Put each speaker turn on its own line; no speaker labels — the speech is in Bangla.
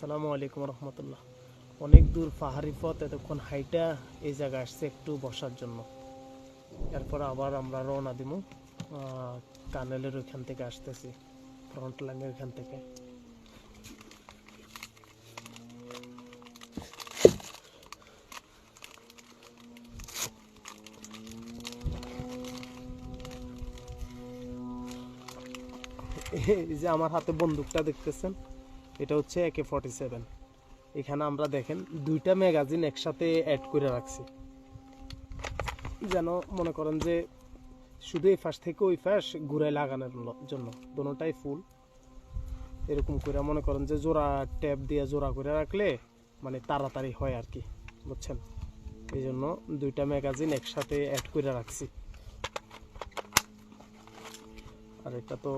আসসালামু আলাইকুম রহমতুল্লাহ। অনেক দূর পাহাড়ি পথ, এতক্ষণ হাইটা এই জায়গায় আসছে একটু বসার জন্য। এরপর আবার আমরা রওনা দিব কানেলের ওইখান থেকে আসতেছি ফ্রন্ট লাইনের ওইখান থেকে। এই যে আমার হাতে বন্দুকটা দেখতেছেন? এটা হচ্ছে একে ফর্টি সেভেন এখানে আমরা দেখেন দুইটা ম্যাগাজিন একসাথে অ্যাড করে রাখছি। যেন মনে করেন যে শুধু এই ফাঁস থেকে ওই ফাঁস ঘুরে লাগানোর জন্য। দোনোটাই ফুল। এরকম করে মনে করেন যে জোড়া ট্যাপ দিয়ে জোড়া করে রাখলে মানে তাড়াতাড়ি হয় আর কি, বুঝছেন? এই জন্য দুইটা ম্যাগাজিন একসাথে অ্যাড করে রাখছি। আর এটা তো